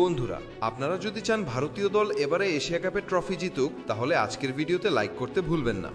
বন্ধুরা, আপনারা যদি চান ভারতীয় দল এবারে এশিয়া কাপের ট্রফি জিতুক, তাহলে আজকের ভিডিওতে লাইক করতে ভুলবেন না।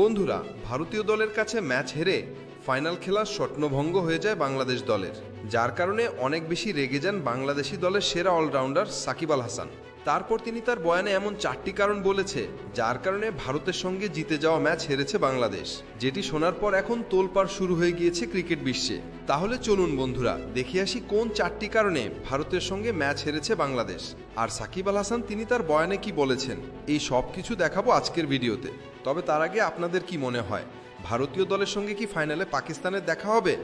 বন্ধুরা, ভারতীয় দলের কাছে ম্যাচ হেরে ফাইনাল খেলার স্বপ্নভঙ্গ হয়ে যায় বাংলাদেশ দলের। যার কারণে অনেক বেশি রেগে যান বাংলাদেশি দলের সেরা অলরাউন্ডার সাকিব আল হাসান। তারপর তিনি তার বয়ানে এমন চারটি কারণ বলেছে, যার কারণে ভারতের সঙ্গে জিতে যাওয়া ম্যাচ হেরেছে বাংলাদেশ। যেটি শোনার পর এখন তোলপাড় শুরু হয়ে গিয়েছে ক্রিকেট বিশ্বে। তাহলে চলুন বন্ধুরা, দেখে আসি কোন চারটি কারণে ভারতের সঙ্গে ম্যাচ হেরেছে বাংলাদেশ। আর সাকিব আল হাসান, তিনি তার বয়ানে কি বলেছেন, এই সব কিছু দেখাবো আজকের ভিডিওতে। তবে তার আগে আপনাদের কি মনে হয়? ভারতীয় দলের সঙ্গে কি ফাইনালে পাকিস্তানের দেখা হবে?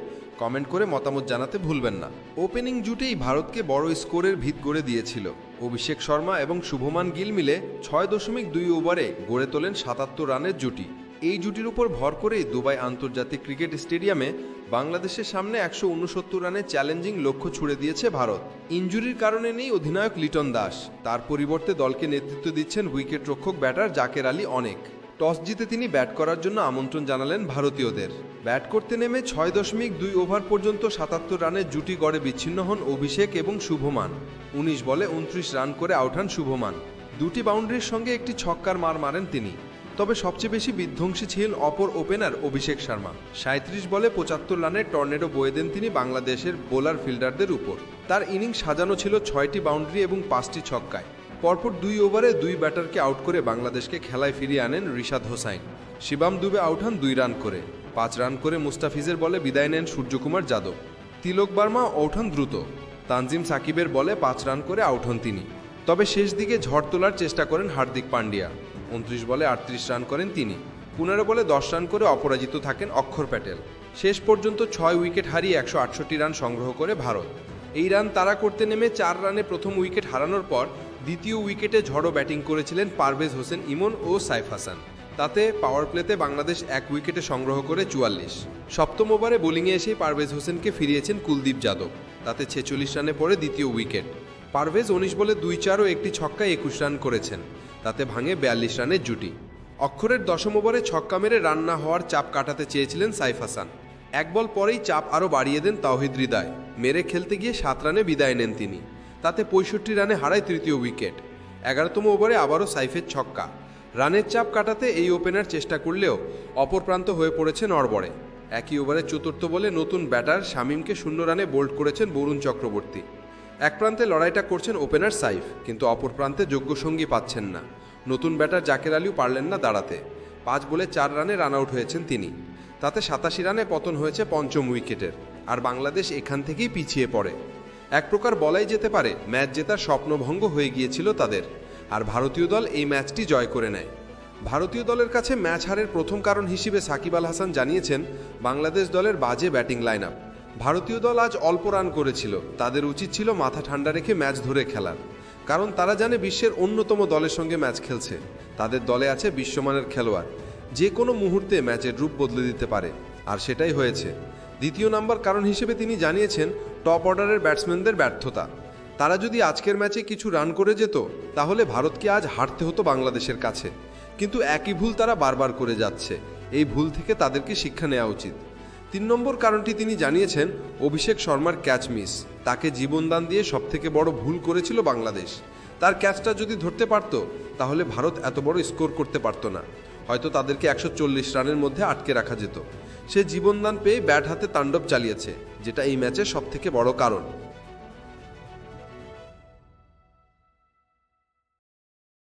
কমেন্ট করে মতামত জানাতে ভুলবেন না। ওপেনিং জুটেই ভারতকে বড় স্কোরের ভিত গড়ে দিয়েছিল। অভিষেক শর্মা এবং শুভমান গিল মিলে ছয় দশমিক দুই ওভারে গড়ে তোলেন সাতাত্তর রানের জুটি। এই জুটির উপর ভর করেই দুবাই আন্তর্জাতিক ক্রিকেট স্টেডিয়ামে বাংলাদেশের সামনে একশো উনসত্তর রানের চ্যালেঞ্জিং লক্ষ্য ছুড়ে দিয়েছে ভারত। ইঞ্জুরির কারণে নেই অধিনায়ক লিটন দাস। তার পরিবর্তে দলকে নেতৃত্ব দিচ্ছেন উইকেট রক্ষক ব্যাটার জাকের আলী অনেক। টস জিতে তিনি ব্যাট করার জন্য আমন্ত্রণ জানালেন ভারতীয়দের। ব্যাট করতে নেমে ছয় দশমিক দুই ওভার পর্যন্ত সাতাত্তর রানের জুটি গড়ে বিচ্ছিন্ন হন অভিষেক এবং শুভমান। উনিশ বলে উনত্রিশ রান করে আউট হন শুভমান। দুটি বাউন্ডারির সঙ্গে একটি ছক্কার মার মারেন তিনি। তবে সবচেয়ে বেশি বিধ্বংসী ছিলেন অপর ওপেনার অভিষেক শর্মা। সাঁত্রিশ বলে পঁচাত্তর রানের টর্নেডো বয়ে দেন তিনি বাংলাদেশের বোলার ফিল্ডারদের উপর। তার ইনিংস সাজানো ছিল ছয়টি বাউন্ডারি এবং পাঁচটি ছক্কায়। পরপর দুই ওভারে দুই ব্যাটারকে আউট করে বাংলাদেশকে খেলায় ফিরিয়ে আনেন রিশাদ হোসাইন। শিবাম দুবে আউট হন দুই রান করে। পাঁচ রান করে মুস্তাফিজের বলে বিদায় নেন সূর্যকুমার যাদব। তিলক বার্মা আউট হন দ্রুত। তানজিম সাকিবের বলে পাঁচ রান করে আউট হন তিনি। তবে শেষ দিকে ঝড় তোলার চেষ্টা করেন হার্দিক পান্ডিয়া। উনত্রিশ বলে আটত্রিশ রান করেন তিনি। পনেরো বলে দশ রান করে অপরাজিত থাকেন অক্ষর প্যাটেল। শেষ পর্যন্ত ছয় উইকেট হারিয়ে একশো আটষট্টি রান সংগ্রহ করে ভারত। এই রান তারা করতে নেমে চার রানে প্রথম উইকেট হারানোর পর দ্বিতীয় উইকেটে ঝড়ো ব্যাটিং করেছিলেন পারভেজ হোসেন ইমন ও সাইফ হাসান। তাতে পাওয়ার প্লেতে বাংলাদেশ এক উইকেটে সংগ্রহ করে চুয়াল্লিশ। সপ্তম ওভারে বোলিংয়ে এসেই পারভেজ হোসেনকে ফিরিয়েছেন কুলদীপ যাদব। তাতে ছেচল্লিশ রানে পড়ে দ্বিতীয় উইকেট। পারভেজ উনিশ বলে দুই চার ও একটি ছক্কায় একুশ রান করেছেন। তাতে ভাঙে বিয়াল্লিশ রানের জুটি। অক্ষরের দশম ওভারে ছক্কা মেরে রান না হওয়ার চাপ কাটাতে চেয়েছিলেন সাইফ হাসান। এক বল পরেই চাপ আরও বাড়িয়ে দেন তাওহিদ হৃদয়। মেরে খেলতে গিয়ে সাত রানে বিদায় নেন তিনি। তাতে পঁয়ষট্টি রানে হারায় তৃতীয় উইকেট। এগারোতম ওভারে আবারও সাইফের ছক্কা। রানের চাপ কাটাতে এই ওপেনার চেষ্টা করলেও অপর প্রান্ত হয়ে পড়েছে নড়বড়ে একই ওভারে চতুর্থ বলে নতুন ব্যাটার শামীমকে শূন্য রানে বোল্ড করেছেন বরুণ চক্রবর্তী। এক প্রান্তে লড়াইটা করছেন ওপেনার সাইফ, কিন্তু অপর প্রান্তে যোগ্য সঙ্গী পাচ্ছেন না। নতুন ব্যাটার জাকের আলীও পারলেন না দাঁড়াতে। পাঁচ বলে চার রানে রান আউট হয়েছেন তিনি। তাতে সাতাশি রানে পতন হয়েছে পঞ্চম উইকেটের। আর বাংলাদেশ এখান থেকেই পিছিয়ে পড়ে। এক প্রকার বলাই যেতে পারে, ম্যাচ জেতার স্বপ্নভঙ্গ হয়ে গিয়েছিল তাদের, আর ভারতীয় দল এই ম্যাচটি জয় করে নেয়। ভারতীয় দলের কাছে ম্যাচ হারের প্রথম কারণ হিসেবে সাকিব আল হাসান জানিয়েছেন, বাংলাদেশ দলের বাজে ব্যাটিং লাইন আপ ভারতীয় দল আজ অল্প রান করেছিল, তাদের উচিত ছিল মাথা ঠান্ডা রেখে ম্যাচ ধরে খেলার। কারণ তারা জানে বিশ্বের অন্যতম দলের সঙ্গে ম্যাচ খেলছে, তাদের দলে আছে বিশ্বমানের খেলোয়াড়, যে কোনো মুহূর্তে ম্যাচের রূপ বদলে দিতে পারে, আর সেটাই হয়েছে। দ্বিতীয় নাম্বার কারণ হিসেবে তিনি জানিয়েছেন, টপ অর্ডারের ব্যাটসম্যানদের ব্যর্থতা। তারা যদি আজকের ম্যাচে কিছু রান করে যেত, তাহলে ভারতকে আজ হারতে হতো বাংলাদেশের কাছে। কিন্তু একই ভুল তারা বারবার করে যাচ্ছে। এই ভুল থেকে তাদেরকে শিক্ষা নেওয়া উচিত। তিন নম্বর কারণটি তিনি জানিয়েছেন, অভিষেক শর্মার ক্যাচ মিস। তাকে জীবনদান দিয়ে সবথেকে বড় ভুল করেছিল বাংলাদেশ। তার ক্যাচটা যদি ধরতে পারত, তাহলে ভারত এত বড় স্কোর করতে পারতো না। হয়তো তাদেরকে একশো চল্লিশ রানের মধ্যে আটকে রাখা যেত। সে জীবনদান পেয়ে ব্যাট হাতে তাণ্ডব চালিয়েছে যেটা এই ম্যাচের সবথেকে বড় কারণ।